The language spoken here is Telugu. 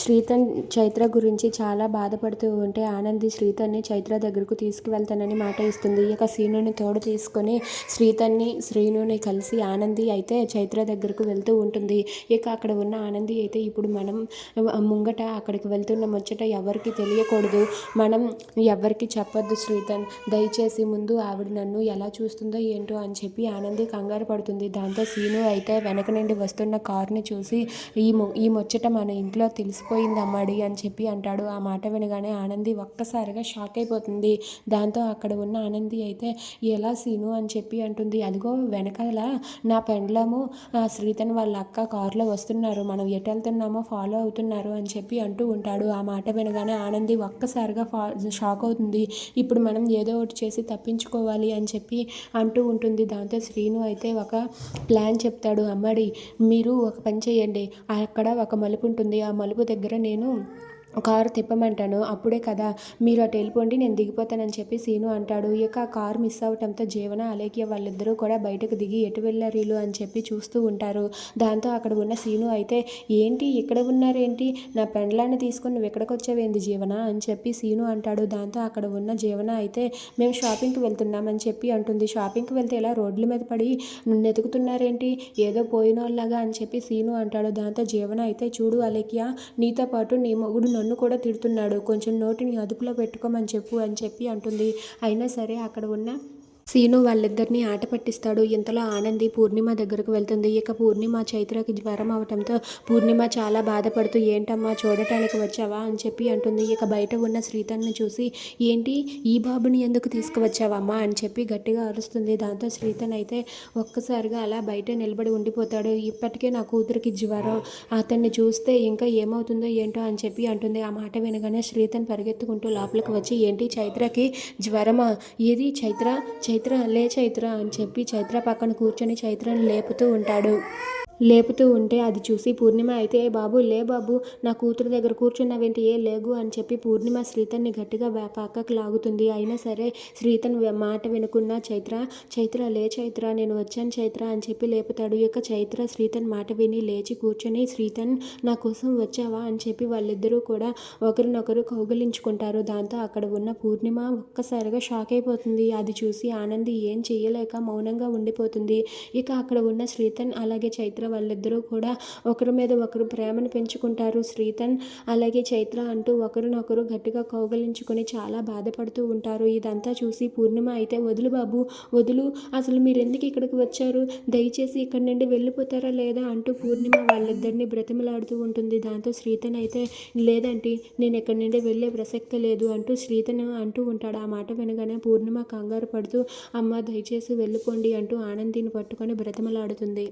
శ్రీతన్ చైత్ర గురించి చాలా బాధపడుతూ ఉంటే ఆనంది శ్రీతన్ని చైత్ర దగ్గరకు తీసుకువెళ్తానని మాట ఇస్తుంది. ఇక సీనుని తోడు తీసుకొని శ్రీతన్ని శ్రీనుని కలిసి ఆనంది అయితే చైత్ర దగ్గరకు వెళ్తూ ఉంటుంది. ఇక అక్కడ ఉన్న ఆనంది అయితే ఇప్పుడు మనం ముంగట అక్కడికి వెళ్తున్న ముచ్చట ఎవరికి తెలియకూడదు. మనం ఎవరికి చెప్పొద్దు శ్రీతన్. దయచేసి ముందు ఆవిడ నన్ను ఎలా చూస్తుందో ఏంటో అని చెప్పి ఆనంది కంగారు పడుతుంది. దాంతో సీను అయితే వెనక నుండి వస్తున్న కారుని చూసి ఈ ఈ ముచ్చట మన ఇంట్లో తెలిసి తెలిసిపోయింది అమ్మాడి అని చెప్పి అంటాడు. ఆ మాట వినగానే ఆనంది ఒక్కసారిగా షాక్ అయిపోతుంది. దాంతో అక్కడ ఉన్న ఆనంది అయితే ఎలా సీను? అని చెప్పి అంటుంది. అదిగో వెనకాల నా పెండ్లము శ్రీతన్ వాళ్ళ అక్క కారులో వస్తున్నారు. మనం ఎటు వెళ్తున్నామో ఫాలో అవుతున్నారు అని చెప్పి అంటూ ఉంటాడు. ఆ మాట వినగానే ఆనంది ఒక్కసారిగా ఫా షాక్ అవుతుంది. ఇప్పుడు మనం ఏదో ఒకటి చేసి తప్పించుకోవాలి అని చెప్పి అంటూ ఉంటుంది. దాంతో శ్రీను అయితే ఒక ప్లాన్ చెప్తాడు. అమ్మడి మీరు ఒక పని చేయండి. అక్కడ ఒక మలుపు ఉంటుంది. ఆ మలుపు దగ్గర దగ్గర నేను కారు తిప్పమంటాను. అప్పుడే కదా మీరు అటు వెళ్ళిపోండి నేను దిగిపోతానని చెప్పి సీను అంటాడు. ఇక ఆ కారు మిస్ అవటంతో జీవన అలేఖ్య వాళ్ళిద్దరూ కూడా బయటకు దిగి ఎటు వెళ్ళారు అని చెప్పి చూస్తూ ఉంటారు. దాంతో అక్కడ ఉన్న సీను అయితే ఏంటి ఇక్కడ ఉన్నారేంటి? నా పెండ్లాన్ని తీసుకుని నువ్వు ఎక్కడికి వచ్చావేంది జీవన? అని చెప్పి సీను అంటాడు. దాంతో అక్కడ ఉన్న జీవన అయితే మేము షాపింగ్కి వెళ్తున్నామని చెప్పి అంటుంది. షాపింగ్కి వెళ్తే ఇలా రోడ్ల మీద పడి నెతుకుతున్నారేంటి? ఏదో పోయిన వాళ్ళగా అని చెప్పి సీను అంటాడు. దాంతో జీవన అయితే చూడు అలేఖ్య నీతో పాటు నీ మొగుడు నన్ను కూడా తిడుతున్నాడు. కొంచెం నోటిని అదుపులో పెట్టుకోమని చెప్పు అని చెప్పి అంటుంది. అయినా సరే అక్కడ ఉన్న సీను వాళ్ళిద్దరిని ఆట పట్టిస్తాడు. ఇంతలో ఆనంది పూర్ణిమ దగ్గరకు వెళ్తుంది. ఇక పూర్ణిమ చైత్రకి జ్వరం అవటంతో పూర్ణిమ చాలా బాధపడుతూ ఏంటమ్మా చూడటానికి వచ్చావా? అని చెప్పి అంటుంది. ఇక బయట ఉన్న శ్రీతన్ని చూసి ఏంటి ఈ బాబుని ఎందుకు తీసుకువచ్చావమ్మా? అని చెప్పి గట్టిగా అరుస్తుంది. దాంతో శ్రీతన్ అయితే ఒక్కసారిగా అలా బయట నిలబడి ఉండిపోతాడు. ఇప్పటికే నా కూతురికి జ్వరం. అతన్ని చూస్తే ఇంకా ఏమవుతుందో ఏంటో? అని చెప్పి అంటుంది. ఆ మాట వినగానే శ్రీతన్ పరిగెత్తుకుంటూ లోపలికి వచ్చి ఏంటి చైత్రకి జ్వరమా? ఏది చైత్ర? చై చైత్ర లే చైత్ర అని చెప్పి చైత్ర పక్కన కూర్చొని చైత్రను లేపుతూ ఉంటాడు. లేపుతూ ఉంటే అది చూసి పూర్ణిమ అయితే ఏ బాబు లే బాబు నా కూతురు దగ్గర కూర్చున్నావేంటి? ఏ లేగు అని చెప్పి పూర్ణిమ శ్రీతన్ని గట్టిగా పక్కకు లాగుతుంది. అయినా సరే శ్రీతన్ మాట వినుకున్న చైత్ర చైత్ర లే చైత్ర నేను వచ్చాను చైత్ర అని చెప్పి లేపుతాడు. ఇక చైత్ర శ్రీతన్ మాట విని లేచి కూర్చొని శ్రీతన్ నా కోసం వచ్చావా? అని చెప్పి వాళ్ళిద్దరూ కూడా ఒకరినొకరు కౌగలించుకుంటారు. దాంతో అక్కడ ఉన్న పూర్ణిమ ఒక్కసారిగా షాక్ అయిపోతుంది. అది చూసి ఆనంది ఏం చేయలేక మౌనంగా ఉండిపోతుంది. ఇక అక్కడ ఉన్న శ్రీతన్ అలాగే చైత్ర వాళ్ళిద్దరూ కూడా ఒకరి మీద ఒకరు ప్రేమను పెంచుకుంటారు. శ్రీతన్ అలాగే చైత్ర అంటూ ఒకరినొకరు గట్టిగా కౌగలించుకొని చాలా బాధపడుతూ ఉంటారు. ఇదంతా చూసి పూర్ణిమ అయితే వదులు బాబు వదులు అసలు మీరు ఎందుకు ఇక్కడికి వచ్చారు? దయచేసి ఇక్కడి నుండి వెళ్ళిపోతారా లేదా? అంటూ పూర్ణిమ వాళ్ళిద్దరిని బ్రతిమలాడుతూ ఉంటుంది. దాంతో శ్రీతన్ అయితే లేదంటే నేను ఎక్కడి నుండి వెళ్ళే ప్రసక్తి లేదు అంటూ శ్రీతన్ అంటూ ఉంటాడు. ఆ మాట వినగానే పూర్ణిమ కంగారు పడుతూ అమ్మ దయచేసి వెళ్ళిపోండి అంటూ ఆనందిని పట్టుకొని బ్రతిమలాడుతుంది.